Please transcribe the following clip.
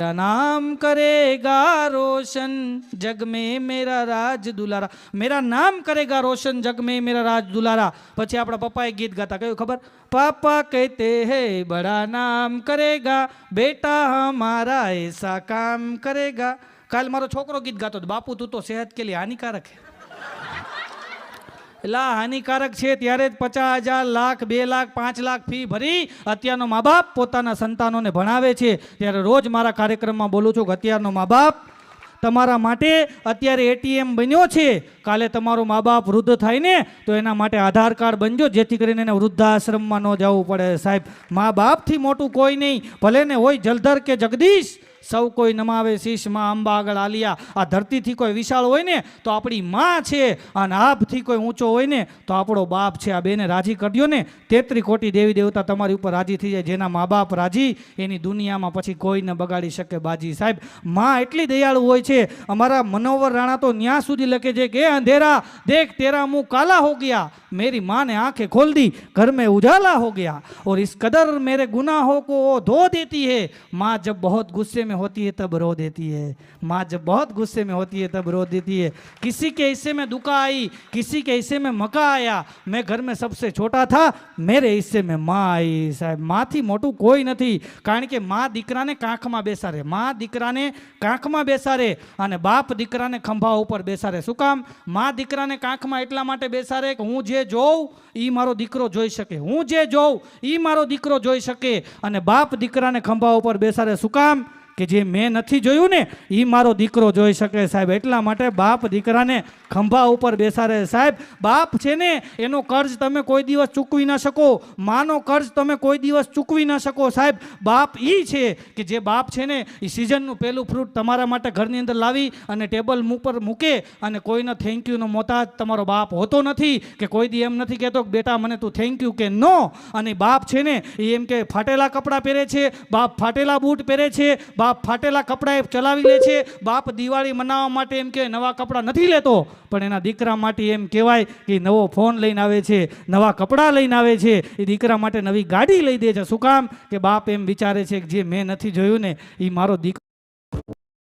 मेरा नाम करेगा रोशन जग में मेरा राज दुलारा मेरा नाम करेगा रोशन जग में मेरा राज दुलारा પછી આપણા પપ્પાએ ગીત ગાતા કયું ખબર પાપા કહેતે હે બડા નામ કરેગા બેટા હમારા એસા કામ કરેગા કાલ મારો છોકરો ગીત ગાતો હતો બાપુ તું તો સેહત કે લીએ હાનિકારક હે એટલે હાનિકારક છે ત્યારે જ પચાસ હજાર લાખ, બે લાખ, પાંચ લાખ ફી ભરી અત્યારનો મા બાપ પોતાના સંતાનોને ભણાવે છે. ત્યારે રોજ મારા કાર્યક્રમમાં બોલું છું કે અત્યારનો મા બાપ તમારા માટે અત્યારે એટીએમ બન્યો છે. કાલે તમારું મા બાપ વૃદ્ધ થાય ને, તો એના માટે આધાર કાર્ડ બનજો, જેથી કરીને એને વૃદ્ધાશ્રમમાં ન જવું પડે. સાહેબ, મા બાપથી મોટું કોઈ નહીં. ભલે ને હોય જલધર કે જગદીશ સૌ કોઈ નમાવે શીશ માં અંબા આગળ આલિયા આ ધરતીથી કોઈ વિશાળ હોય ને તો આપણી માં છે અને આભથી કોઈ ઊંચો હોય ને તો આપણો બાપ છે આ બેને રાજી કરજો ને તેત્રી કોટી દેવી દેવતા તમારી ઉપર રાજી થઈ જાય જેના મા બાપ રાજી એની દુનિયામાં પછી કોઈ ન બગાડી શકે બાજી સાહેબ માં એટલી દયાળુ હોય છે અમારા મનોવર રાણા તો ન્યા સુધી લખે છે કે અંધેરા દેખ તેરા મુંહ કાલા હો ગયા मेरी माँ ने आंखें खोल दी घर में उजाला हो गया और इस कदर मेरे गुनाहों को वो धो देती है माँ जब बहुत गुस्से में होती है तब रो देती है माँ जब बहुत गुस्से में होती है तब रो देती है किसी के हिस्से में दुका आई किसी के हिस्से में मका आया मैं घर में सबसे छोटा था मेरे हिस्से में माँ आई સાહેબ માથી મોટું કોઈ નથી કારણ કે મા દીકરાને કાંખમાં બેસાડે મા દીકરાને કાંખમાં બેસાડે અને બાપ દીકરાને ખંભા ઉપર બેસાડે શું કામ મા દીકરાને કાંખમાં એટલા માટે બેસાડે કે હું જે જોઉં એ મારો દીકરો જોઈ શકે હું જે જોઉં એ મારો દીકરો જોઈ શકે અને બાપ દીકરાને ખંભા ઉપર બેસાડે શું કામ કે જે મેં નથી જોયું ને એ મારો દીકરો જોઈ શકે સાહેબ. એટલા માટે બાપ દીકરાને ખંભા ઉપર બેસાડે સાહેબ, બાપ છે ને, એનો કર્જ તમે કોઈ દિવસ ચૂકવી ન શકો. માનો કર્જ તમે કોઈ દિવસ ચૂકવી ન શકો. સાહેબ, બાપ એ છે કે જે બાપ છે ને એ સિઝનનું પહેલું ફ્રૂટ તમારા માટે ઘરની અંદર લાવી અને ટેબલ ઉપર મૂકે અને કોઈને થેન્ક યુનો મોતાજ તમારો બાપ હોતો નથી કે કોઈ દી એમ નથી કહેતો કે બેટા મને તું થેન્ક યુ કે નો અને બાપ છે ને એ એમ કે ફાટેલા કપડાં પહેરે છે, બાપ ફાટેલા બૂટ પહેરે છે, બાપ ફાટેલા કપડાં એ ચલાવી લે છે. બાપ દિવાળી મનાવવા માટે એમ કે નવા કપડાં નથી લેતો. પણ એના દીકરા માટે એમ કહેવાય કે નવો ફોન લઈને આવે છે, નવા કપડાં લઈને આવે છે. એ દીકરા માટે નવી ગાડી લઈ દે છે. શું કામ? કે બાપ એમ વિચારે છે કે જે મેં નથી જોયું ને એ મારો દીકરો